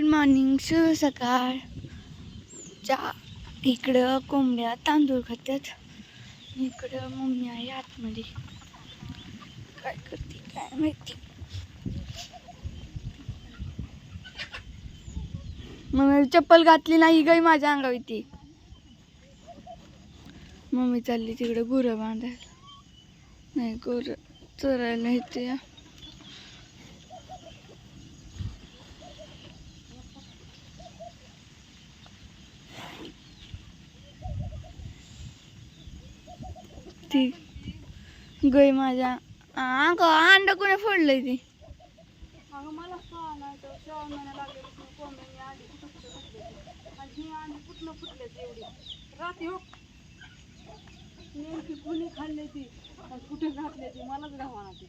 Good morning शुभ सकाळ. चा इकडं कोंबड्या तांदूळ खात्यात. इकडं मम्मी आहे आतमध्ये. काय करते काय माहिती? मम्मी चप्पल घातली नाही गाई माझ्या अंगावर ती मम्मी चालली तिकडं गुरं बांधायला. नाही गुरं चरायला येते ती गई माझ्या. अंग अंड कोणी फोडलंय ती. अगं मला तर हो. नेमकी कुणी खाल्ली ती आणि कुठे घातली ती मलाच गावाना ती.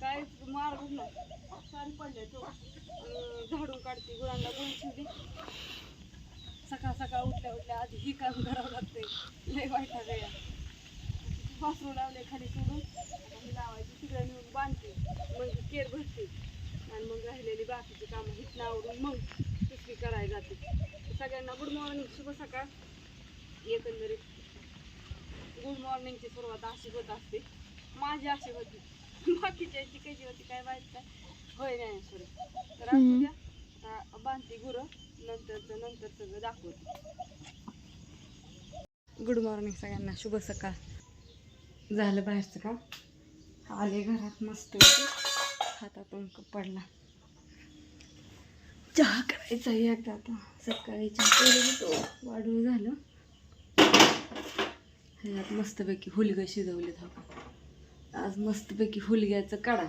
काय मार नाही सारी पडले तो. झाडून काढते गुरांना गुण ठेवली सकाळ सकाळ उठल्या उठल्या आधी ही काम करावं लागते लय वाईट गया वासरू लावले खाली सोडून ही लावायची तिकडे नेऊन बांधते. मग केर भरते. आणि मग राहिलेली बाकीची कामं हिथनं आवरून मग दुसरी करायला जाते. सगळ्यांना गुड मॉर्निंग शुभ सकाळ. एकंदरीत गुड मॉर्निंगची सुरुवात अशी होत असते. माझी अशी होती. बाकीच्यांची कशी होती काय माहीत काय होय नाही सॉरी तर असू. द्या. आता बांधते गुरं नंतरचं नंतर सगळं दाखवते. गुड मॉर्निंग सगळ्यांना शुभ सकाळ. झालं बाहेरचं काम? आले घरात मस्त हातातून कप पडला. चहा करायचा एकदा आता. सकाळी चहा केलं वाढून झालं. ह्यात मस्तपैकी हुलगं शिजवले आपण आज मस्तपैकी हुलग्याचं काढा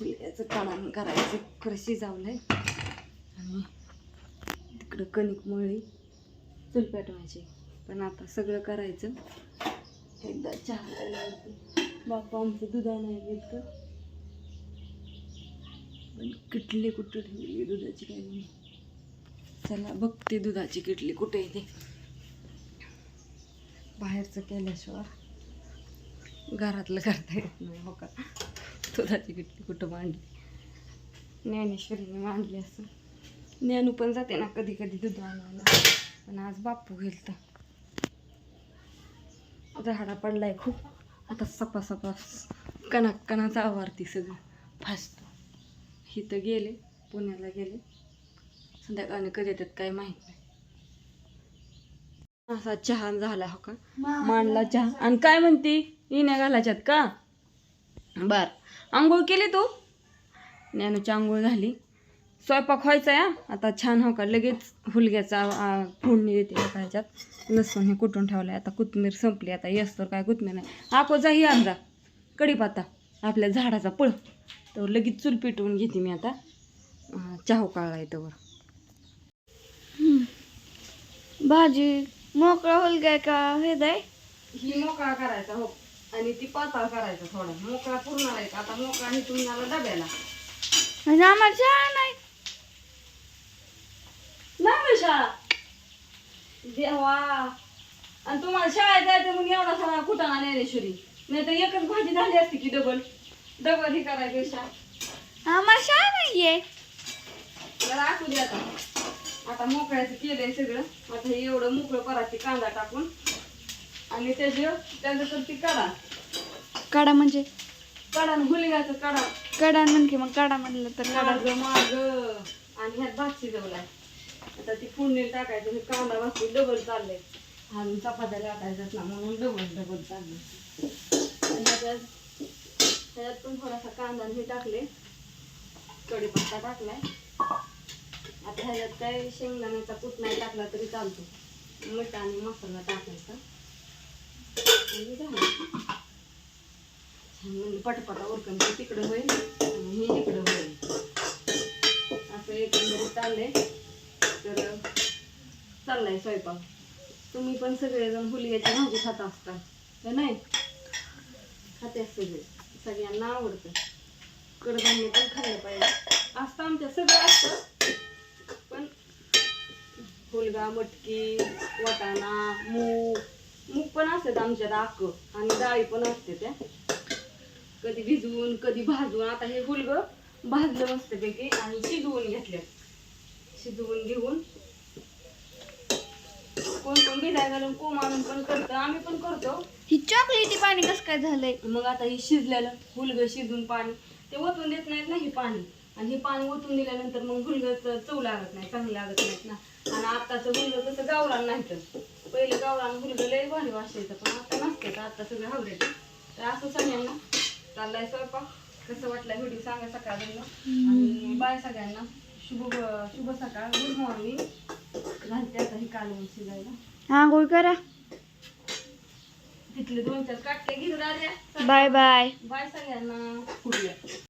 हुलग्याचं काळान करायचं. कशी जावलं आहे. आणि तिकडं कणिक मळी चूल पेटवायची पण आता सगळं करायचं. एकदा चहा केल्यावरती बाप्पा आमचं दुधा नाही घेत पण किटली कुठं ठेवली दुधाची काय नाही चला बघते दुधाची किटली कुठे येते बाहेरचं केल्याशिवाय घरातलं करता येत नाही हो का? दुधाची किटली कुठं मांडली? ज्ञानेश्वरीने मांडली असं. ज्ञानू पण जाते ना कधी कधी दूध आणायला. पण आज बापू गेलता. झाडा पडलाय खूप. आता सपा सपा कणाक कणाचा आवारती सगळं फासतो. इथं गेले पुण्याला गेले. संध्याकाळने कधी येतात काय माहीत नाही. असा चहा झाला हो का? मांडला चहा. आणि काय म्हणती? इण्या घालायच्यात का? बर. आंघोळ केली तू? ज्ञानूची आंघोळ झाली. स्वयंपाक व्हायचा हा. आता छान हो का? लगेच हुलग्याचा फोडणी देते एका ह्याच्यात. लसूण हे कुटून ठेवलं आहे आता कोथमीर संपली. आता येस तर काय कोथमीर नाही. आको जाही अर्धा कढीपाता आपल्या झाडाचा पळ. तर लगेच चूल पेटवून घेते मी आता. चहा काळा येतोवर भाजी मोकळा होल काय का? हे दाय ही मोकळा करायचा हो. आणि ती पातळ करायचा थोडा. मोकळा पूर्ण राहायचा आता मोकळा हे तुम्हाला डब्याला. म्हणजे आम्हाला शाळा नाही. नाही शाळा. देवा. आणि तुम्हाला शाळेत जायचं म्हणून एवढा सगळा कुटाणा ज्ञानेश्वरी नाही तर एकच भाजी झाली असती की डबल डबल ही करायपेक्षा आम्हाला शाळा नाहीये. जरा असू दे आता. आता मोकळ्याचं केलंय सगळं. आता हे एवढं मोकळं करायचे कांदा टाकून. आणि त्याचं तर ती काढा. काढा म्हणजे? काढा हुलग्याचं काढा. काढा म्हणते मग काढा म्हणलं तर काढा माग. आणि ह्यात भात शिजवलाय आता ती फोडणी टाकायचं हे कांदा वाचून डबल चाललंय. आणि चपात्या लाटायच्यात ना म्हणून डबल डबल चाललंय. ह्याच्यात ह्याच्यात पण थोडासा कांदा हे टाकले कढीपत्ता टाकलाय. आता ह्याच्यात काय शेंगदाण्याचा कूट नाही टाकला तरी चालतो. मीठ आणि मसाला टाकायचा. आणि झालं छान म्हणजे पटपटा ते तिकडं होईल. आणि हे इकडं होईल असं एकंदरीत चाललंय तर चाललाय स्वयंपाक तुम्ही पण सगळेजण हुलियाची भाजी खात असता हे नाही खाते सगळे सगळ्यांना आवडतं कडधान्य पण खाल्लं पाहिजे असतं आमच्या सगळं असतं. पण फुलगा मटकी वाटाणा मूग मूग पण असतात आमच्यात आक आणि डाळी पण असते त्या. कधी भिजवून कधी भाजून. आता हे हुलग भाजलं मस्तपैकी आणि शिजवून घेतले शिजवून घेऊन कोण कोण भिजाय घालून कोम आणून पण करतं. आम्ही पण करतो. ही चॉकलेटी पाणी कसं काय झालंय? मग आता हे शिजलेलं हुलगं शिजून पाणी. ते ओतून देत नाहीत ना हे पाणी. आणि हे पाणी ओतून दिल्यानंतर मग हुलगं चव लागत नाही चांगलं लागत नाहीत ना. आणि आत्ताचं हुलगं कसं गावरान नाही तर पहिलं गावरान हुलगं लय भारी वाशायचं पण आता नसते तर आता सगळं हवरेट तर असं सगळ्यांना चाललाय स्वयंपाक. कसं वाटलं व्हिडिओ सांगा सकाळ आणि बाय सगळ्यांना. शुभ शुभ सकाळ. गुड मॉर्निंग घालते आता ही कालवण शिजायला. आंघोळ करा. तिथले दोन चार काटके घेऊन आल्या. बाय बाय बाय सगळ्यांना. पुढल्या